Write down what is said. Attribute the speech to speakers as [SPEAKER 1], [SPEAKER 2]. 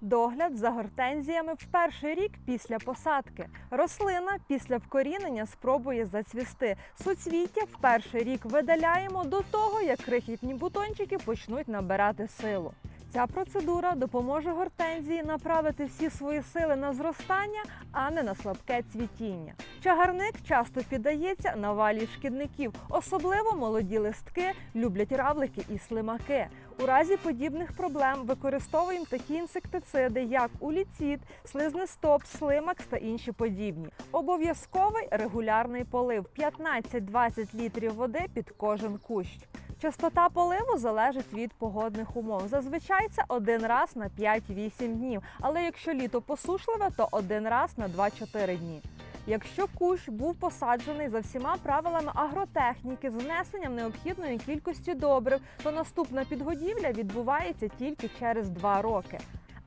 [SPEAKER 1] Догляд за гортензіями в перший рік після посадки. Рослина після вкорінення спробує зацвісти. Суцвіття в перший рік видаляємо до того, як крихітні бутончики почнуть набирати силу. Ця процедура допоможе гортензії направити всі свої сили на зростання, а не на слабке цвітіння. Чагарник часто піддається навалі шкідників, особливо молоді листки люблять равлики і слимаки. У разі подібних проблем використовуємо такі інсектициди, як уліцид, слизнестоп, слимакс та інші подібні. Обов'язковий регулярний полив 15-20 літрів води під кожен кущ. Частота поливу залежить від погодних умов. Зазвичай це один раз на 5-8 днів, але якщо літо посушливе, то один раз на 2-4 дні. Якщо кущ був посаджений за всіма правилами агротехніки з внесенням необхідної кількості добрив, то наступна підгодівля відбувається тільки через 2 роки.